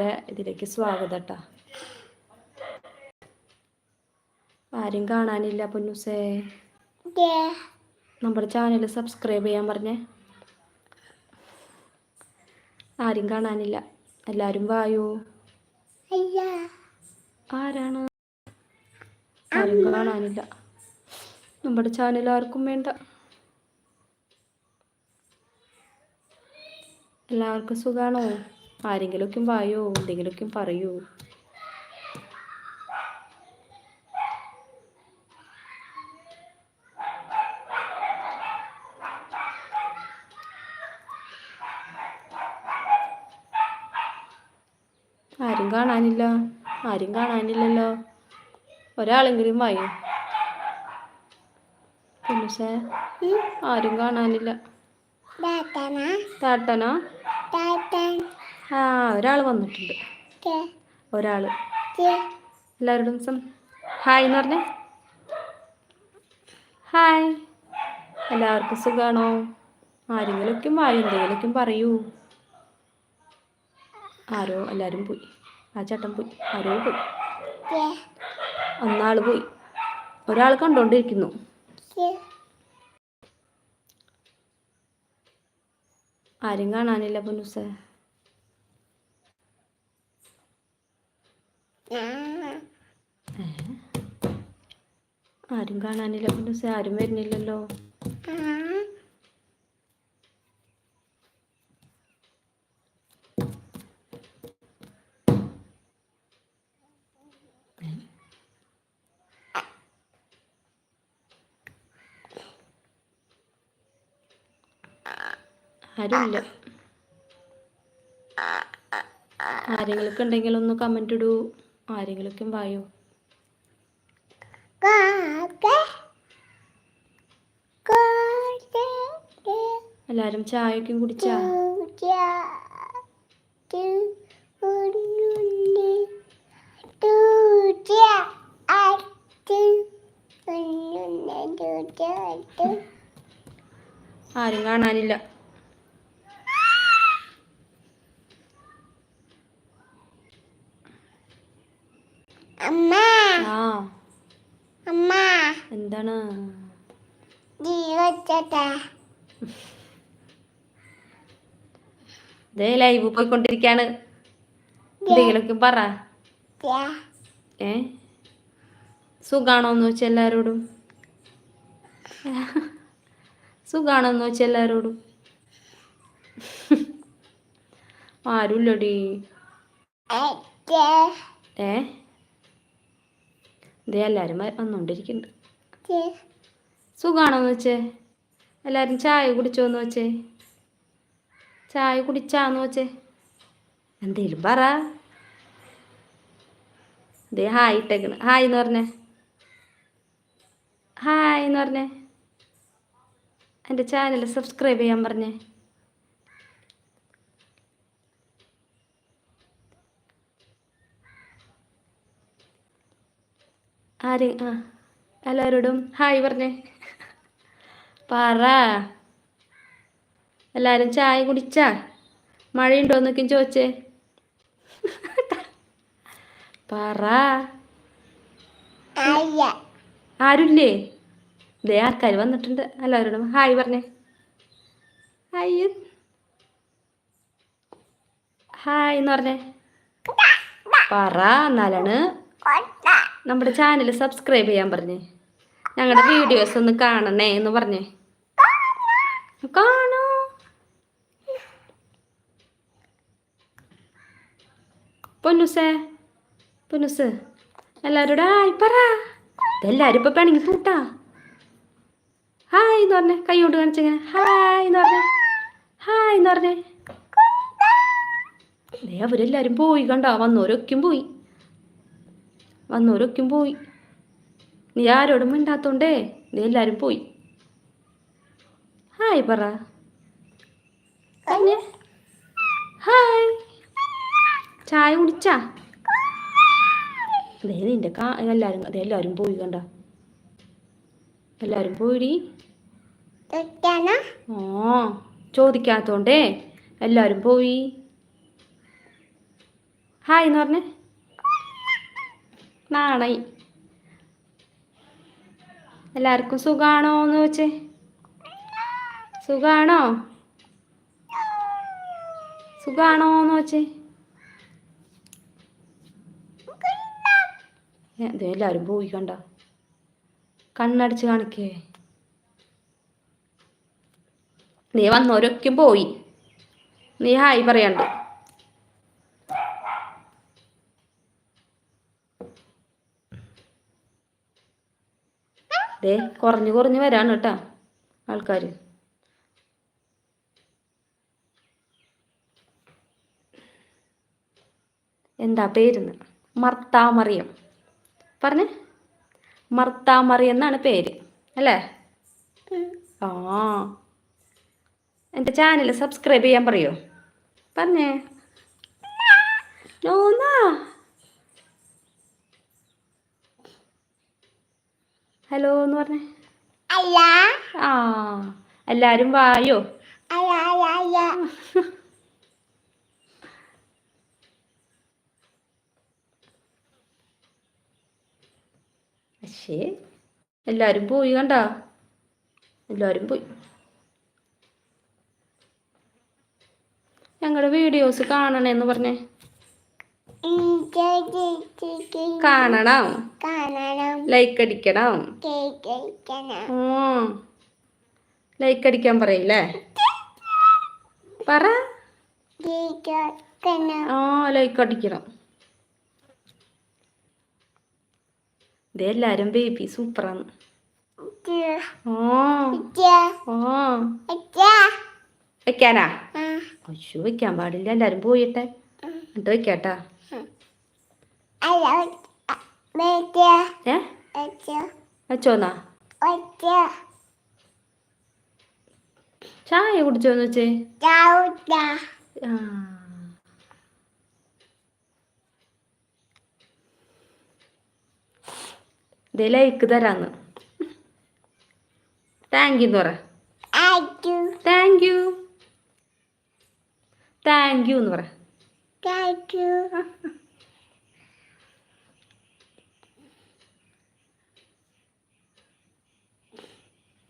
എല്ലാവരുടെ ഇതിലേക്ക് സ്വാഗതം കേട്ടോ ആരും കാണാനില്ല പൊന്നുസേ. നമ്മുടെ ചാനൽ സബ്സ്ക്രൈബ് ചെയ്യാൻ പറഞ്ഞേ. ആരും കാണാനില്ല. എല്ലാരും വായോ? ആരാണ്? ആരും കാണാനില്ല. നമ്മുടെ ചാനൽ ആർക്കും വേണ്ട. എല്ലാവർക്കും സുഖാണോ? ആരെങ്കിലുമൊക്കെ വായോ? എന്തെങ്കിലുമൊക്കെ പറയൂ. ആരും കാണാനില്ല. ആരും കാണാനില്ലല്ലോ. ഒരാളെങ്കിലും വായോ? പിന്നെ ആരും കാണാനില്ല. താട്ടനോ ആ ഒരാൾ വന്നിട്ടുണ്ട്. ഒരാൾ എല്ലാവരോടും സം ഹായ് എന്ന് പറഞ്ഞേ? ഹായ്. എല്ലാവർക്കും സുഖാണോ? ആരെങ്കിലൊക്കെ വായു എന്തെങ്കിലുമൊക്കെ പറയൂ. ആരോ എല്ലാവരും പോയി. ആ ചേട്ടൻ പോയി. ആരോ പോയി. ഒന്നാൾ പോയി. ഒരാൾ കണ്ടോണ്ടിരിക്കുന്നു. ആരും കാണാനില്ല പൊന്നൂസേ. ആരും കാണാനില്ല. പിന്നെ ആരും വരുന്നില്ലല്ലോ. ആരുമില്ല. ആരെങ്കിലൊക്കെ ഉണ്ടെങ്കിൽ ഒന്ന് കമന്റ് ഇടൂ. ആരെങ്കിലൊക്കെ വായോ? എല്ലാരും ചായക്കും കുടിച്ചാ? ആരും കാണാനില്ല അമ്മ ആ അമ്മ. എന്താണ്? ഇതേ ലൈവ് പോയിക്കൊണ്ടിരിക്കാണ്. എന്തെങ്കിലുമൊക്കെ പറ. ഏ? സുഖാണോന്ന് വെച്ചാൽ എല്ലാവരോടും സുഖാണോന്ന് വെച്ചാൽ എല്ലാരോടും. ആരുമില്ലടി. ഏ? ഇതേ എല്ലാവരും വന്നുകൊണ്ടിരിക്കുന്നുണ്ട് സുഖാണോന്ന് വെച്ചേ? എല്ലാവരും ചായ കുടിച്ചോന്ന് വെച്ചേ? ചായ കുടിച്ചാന്ന് വെച്ചേ? എന്തേലും പറ. ദേ ഹായ് ഇട്ടേക്കണ്. ഹായ് എന്ന് പറഞ്ഞേ. ഹായ് എന്ന് പറഞ്ഞേ. എന്റെ ചാനൽ സബ്സ്ക്രൈബ് ചെയ്യാൻ പറഞ്ഞേ. ആര്? ആ എല്ലാവരോടും ഹായ് പറഞ്ഞേ. പറ. എല്ലാവരും ചായ കുടിച്ചാ? മഴയുണ്ടോ എന്നൊക്കെ ചോദിച്ചേ. പറ. ആരുല്ലേ? ഇതേ ആൾക്കാർ വന്നിട്ടുണ്ട്. എല്ലാവരോടും ഹായ് പറഞ്ഞേ. ഹായ്. ഹായ് എന്ന് പറഞ്ഞേ. പറ എന്നാലാണ്. നമ്മുടെ ചാനൽ സബ്സ്ക്രൈബ് ചെയ്യാൻ പറഞ്ഞേ. ഞങ്ങളുടെ വീഡിയോസ് ഒന്ന് കാണണേ എന്ന് പറഞ്ഞേ. കാണൂ? പൊന്നുസേ പൊന്നുസ് എല്ലാരോട് ആയി പറ. ഇതെല്ലാവരും ഇപ്പൊ പിണങ്ങി പൂട്ടാ. ഹായ് എന്ന് പറഞ്ഞേ കൈ കൊണ്ട് കാണിച്ചിങ്ങനെ ഹായ് എന്ന് പറഞ്ഞേ ഹായ് എന്ന് പറഞ്ഞേ. അവരെല്ലാരും പോയി കണ്ടോ വന്നോരൊക്കെയും പോയി. വന്നോരൊക്കെയും പോയി നീ ആരോടും മിണ്ടാത്തോണ്ടേ നീ എല്ലാവരും പോയി. ഹായ് പറ. ഹായ്. ചായ കുടിച്ചാ? ദേ നിന്റെ കാ എല്ലാവരും അതെ എല്ലാവരും പോയി കണ്ട. എല്ലാരും പോയിടി. ഓ ചോദിക്കാത്തോണ്ടേ എല്ലാരും പോയി. ഹായ് എന്ന് പറഞ്ഞേ. നാണായി. എല്ലാവർക്കും സുഖാണോ എന്ന് വെച്ചേ സുഖാണോ? സുഖാണോ എന്ന് വെച്ചേ എല്ലാവരും പോയി കണ്ട? കണ്ണടിച്ച് കാണിക്കേ. നീ വന്നവരൊക്കെ പോയി. നീ ഹായ് പറയണ്ട. ദേ കുറഞ്ഞു കുറഞ്ഞു വരാണ് കേട്ടാ ആൾക്കാർ എന്താ പേരുന്ന്? മർത്താമറിയം. പറഞ്ഞേ? മർത്താമറിയം എന്നാണ് പേര് അല്ലേ? ആ. എന്റെ ചാനൽ സബ്സ്ക്രൈബ് ചെയ്യാൻ പറയോ? പറഞ്ഞേ. നോന്നാ ഹലോ എന്ന് പറഞ്ഞേ. അല്ല. ആ എല്ലാരും വായോ? പക്ഷേ എല്ലാരും പോയി കണ്ട? എല്ലാരും പോയി. ഞങ്ങളുടെ വീഡിയോസ് കാണണേന്ന് പറഞ്ഞേ. കാണണം. ലൈക്ക് അടിക്കണം ലൈക്ക് അടിക്കാൻ പറയില്ലേ? പറ. ആ ലൈക്ക് അടിക്കണം ഇതേ എല്ലാരും ബേബി സൂപ്പറാണ്. വെക്കാനാ? അയ്യോ വെക്കാൻ പാടില്ല. എല്ലാരും പോയിട്ടെ. എന്നിട്ട് വെക്കാട്ടാ. ചായ കുടിച്ചോന്ന് വെച്ചേ? ആ. ദേ ലൈക്ക് തരാന്ന്. താങ്ക് യു എന്ന് പറ. Achu thank you. Thank you എന്ന് പറ.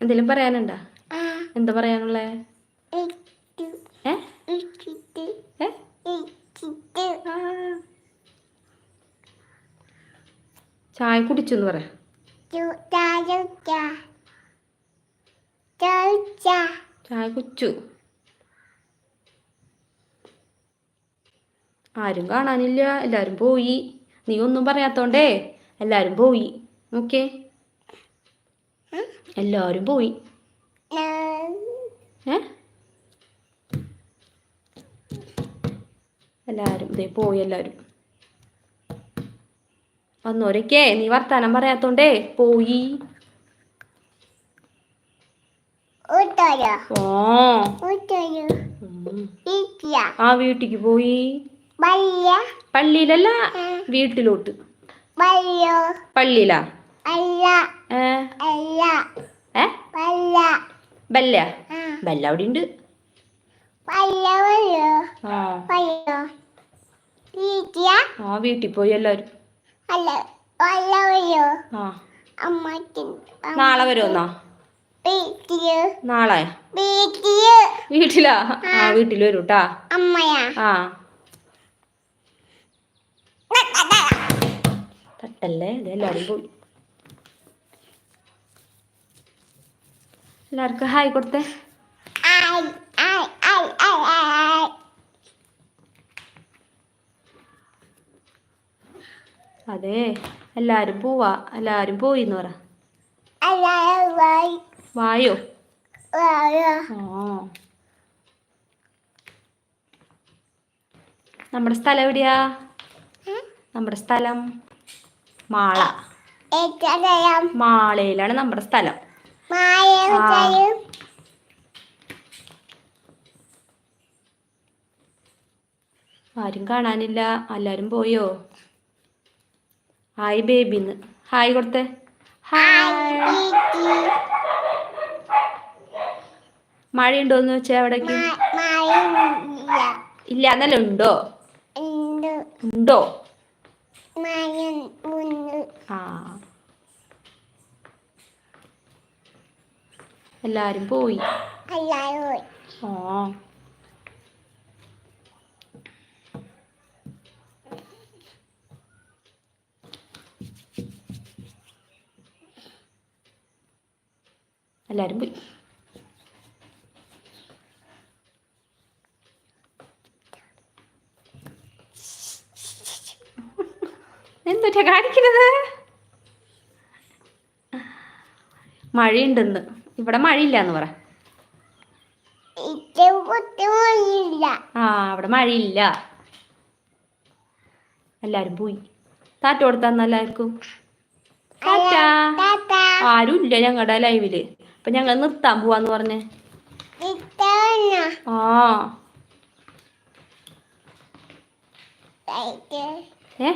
എന്തെങ്കിലും പറയാനുണ്ടോ? എന്താ പറയാനുള്ളേ. ചായ കുടിച്ചു എന്ന് പറ. ചു ചാവുച്ച ചാവുച്ച ചായ കുച്ചു ആരും കാണാനില്ല. എല്ലാരും പോയി. നീ ഒന്നും പറയാത്തോണ്ടേ. എല്ലാരും പോയി. ഓക്കെ എല്ലാരും പോയി. ഏ? എല്ലാരും ഇതേ പോയി എല്ലാരും. വന്നോരൊക്കെ നീ വർത്താനം പറയാത്തോണ്ടേ പോയി. ആ വീട്ടിക്ക് പോയി. പള്ളിയിലല്ല വീട്ടിലോട്ട്. പള്ളിയിലാ? ഏ? ബല്ല. ബല്ല അവിടെ ഉണ്ട് ആ. വീട്ടിൽ പോയി എല്ലാരും. നാളെ വരുമെന്നാ നാളെ? വീട്ടിൽ. ആ വീട്ടിൽ വരും കേട്ടാ അമ്മയാ? ആ. തട്ടല്ലേ? ഇത് എല്ലാവരും പോയി. എല്ലാവർക്കും ഹായ് കൊടുത്തേ. അതെ എല്ലാരും പോവാ. എല്ലാരും പോയി. എന്ന് പറ വായോ നമ്മുടെ സ്ഥലം എവിടെയാ? നമ്മുടെ സ്ഥലം മാള. മാളയിലാണ് നമ്മുടെ സ്ഥലം. ആരും കാണാനില്ല. എല്ലാരും പോയോ? ഹായ് ബേബിന്ന് ഹായ് കൊടുത്തേ. ഹായ് വീട്ടിൽ മഴയുണ്ടോന്ന് വെച്ചാ അവിടേക്ക്? ഇല്ല എന്നല്ല ഉണ്ടോ? ഉണ്ടോ. ആ. എല്ലാരും പോയി. എല്ലാരും പോയി. എന്തൊക്കെയാ കാണിക്കുന്നത്? മഴയുണ്ടെന്ന്. ഇവിടെ മഴയില്ല എന്ന് പറ ആ അവിടെ മഴയില്ല. എല്ലാരും പോയി. താറ്റ കൊടുത്തന്ന എല്ലാവർക്കും. ആരും ഇല്ല ഞങ്ങളുടെ ലൈവിൽ. അപ്പൊ ഞങ്ങൾ നിർത്താൻ പോവാന്ന് പറഞ്ഞേ. ആ. ഏ?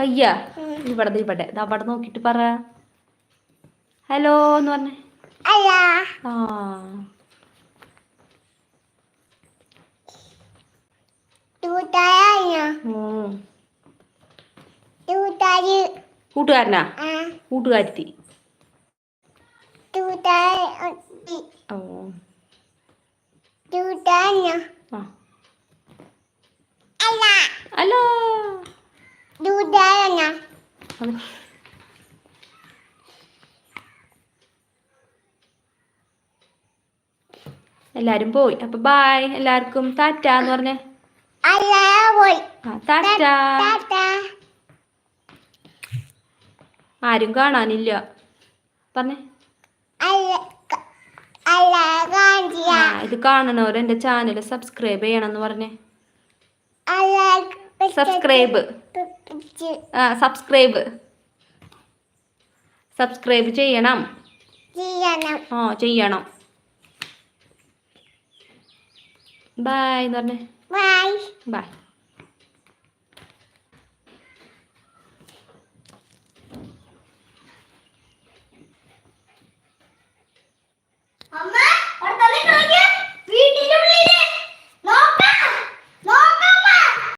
കയ്യാ. ഇവിടെ ഇവിടെ. അവിടെ നോക്കിട്ട് പറ. ഹലോ എന്ന് പറഞ്ഞേ. ആ. കൂട്ടുകാരനാ. കൂട്ടുകാരത്തി. ഓ. അല്ല ഹലോ തൂത്തായ അത് എല്ലാരും പോയി. അപ്പൊ ബായ് എല്ലാവർക്കും ടാറ്റ എന്ന് പറഞ്ഞേ. ടാറ്റ. ആരും കാണാനില്ല. പറഞ്ഞേ. ഇത് കാണണവർ എന്റെ ചാനൽ സബ്സ്ക്രൈബ് ചെയ്യണം എന്ന് പറഞ്ഞേ. സബ്സ്ക്രൈബ് ആ സബ്സ്ക്രൈബ് സബ്സ്ക്രൈബ് ചെയ്യണം. ആ ചെയ്യണം. Bye Ngân ơi. Bye. Bye. അമ്മ അടുത്ത കളിക്കാൻ